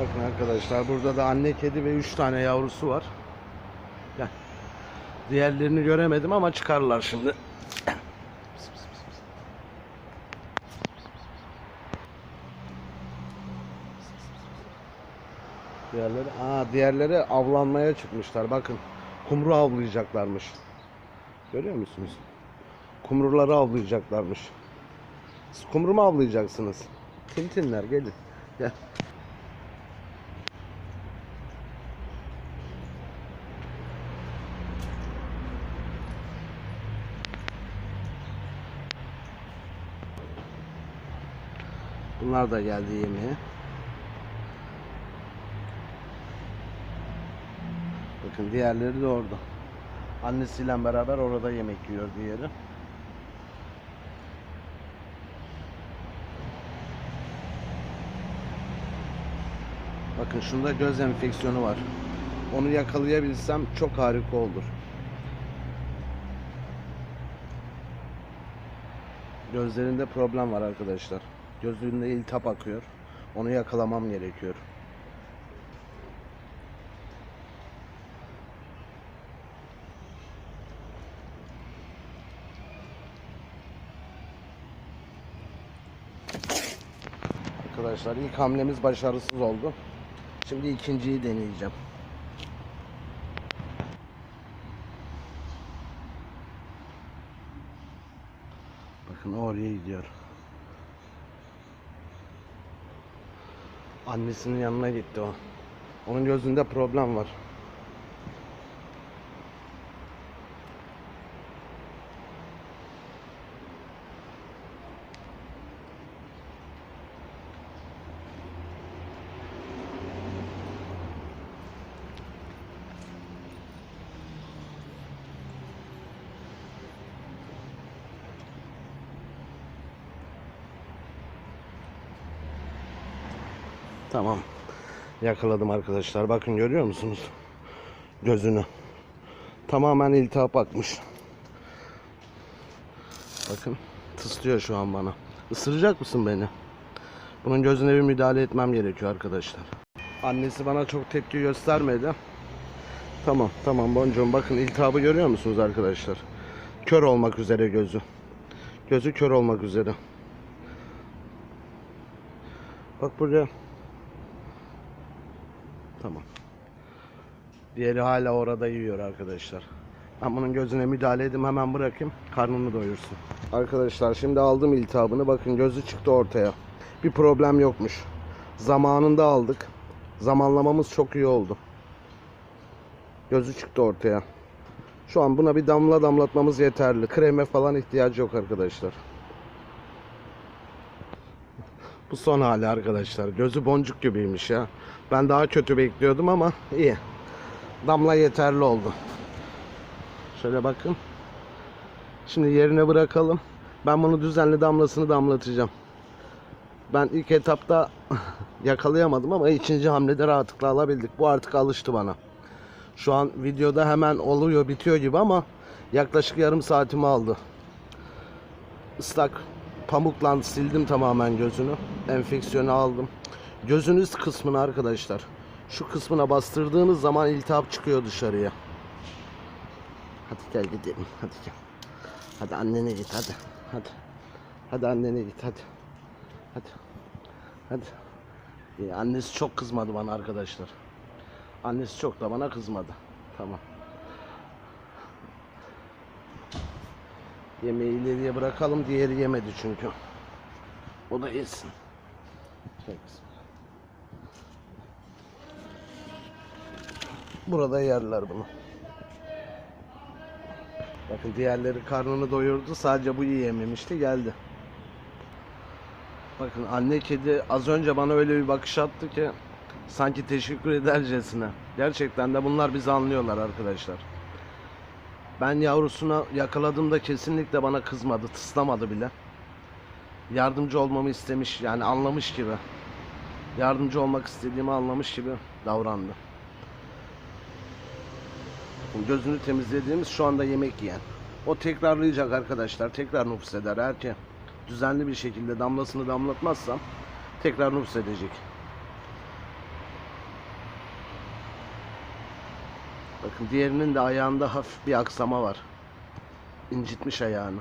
Bakın arkadaşlar burada da anne kedi ve 3 tane yavrusu var. Diğerlerini göremedim ama çıkarlar şimdi. Diğerleri, aa diğerleri avlanmaya çıkmışlar. Bakın kumru avlayacaklarmış. Görüyor musunuz? Kumruları avlayacaklarmış. Siz kumru mu avlayacaksınız? Tintinler gelin. Gel. Bunlar da geldi yemeğe. Bakın diğerleri de orada. Annesiyle beraber orada yemek yiyor diğeri. Bakın şunda göz enfeksiyonu var. Onu yakalayabilsem çok harika olur. Gözlerinde problem var arkadaşlar. Gözünde iltihap akıyor. Onu yakalamam gerekiyor. Arkadaşlar ilk hamlemiz başarısız oldu. Şimdi ikinciyi deneyeceğim. Bakın oraya gidiyor. Annesinin yanına gitti o. Onun gözünde problem var. Tamam. Yakaladım arkadaşlar. Bakın görüyor musunuz? Gözünü. Tamamen iltihap akmış. Bakın tıslıyor şu an bana. Isıracak mısın beni? Bunun gözüne bir müdahale etmem gerekiyor arkadaşlar. Annesi bana çok tepki göstermedi. Tamam tamam boncuğum bakın iltihabı görüyor musunuz arkadaşlar? Kör olmak üzere gözü. Gözü kör olmak üzere. Bak buraya. Tamam. Diğeri hala orada yiyor arkadaşlar. Ben bunun gözüne müdahale edeyim hemen bırakayım. Karnını doyursun. Arkadaşlar şimdi aldım iltihabını. Bakın gözü çıktı ortaya. Bir problem yokmuş. Zamanında aldık. Zamanlamamız çok iyi oldu. Gözü çıktı ortaya. Şu an buna bir damla damlatmamız yeterli. Kreme falan ihtiyacı yok arkadaşlar. Bu son hali arkadaşlar. Gözü boncuk gibiymiş ya. Ben daha kötü bekliyordum ama iyi. Damla yeterli oldu. Şöyle bakın. Şimdi yerine bırakalım. Ben bunu düzenli damlasını damlatacağım. Ben ilk etapta yakalayamadım ama ikinci hamlede rahatlıkla alabildik. Bu artık alıştı bana. Şu an videoda hemen oluyor bitiyor gibi ama yaklaşık yarım saatimi aldı. Islak pamukla sildim tamamen gözünü. Enfeksiyonu aldım. Gözünüz kısmını arkadaşlar. Şu kısmına bastırdığınız zaman iltihap çıkıyor dışarıya. Hadi gel gidelim. Hadi gel. Hadi annene git hadi. Hadi. Hadi annene git hadi. Hadi. Hadi. Ee, annesi çok kızmadı bana arkadaşlar. Annesi çok da bana kızmadı. Tamam. Yemeği ileriye bırakalım. Diğeri yemedi çünkü. O da yesin. Kızım. Burada yerler bunu. Bakın diğerleri karnını doyurdu. Sadece bu yiyememişti. Geldi. Bakın anne kedi az önce bana öyle bir bakış attı ki sanki teşekkür edercesine. Gerçekten de bunlar bizi anlıyorlar arkadaşlar. Ben yavrusuna yakaladığımda kesinlikle bana kızmadı, tıslamadı bile. Yardımcı olmamı istemiş, yani anlamış gibi. Yardımcı olmak istediğimi anlamış gibi davrandı. Gözünü temizlediğimiz şu anda yemek yiyen. O tekrarlayacak arkadaşlar. Tekrar nüfus eder. Eğer ki düzenli bir şekilde damlasını damlatmazsam tekrar nüfus edecek. Bakın diğerinin de ayağında hafif bir aksama var. İncitmiş ayağını.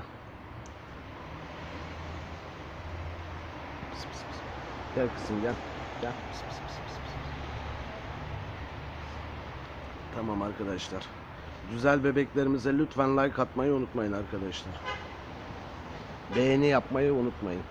Gel kızım gel. Gel. Tamam arkadaşlar. Güzel bebeklerimize lütfen like atmayı unutmayın arkadaşlar. Beğeni yapmayı unutmayın.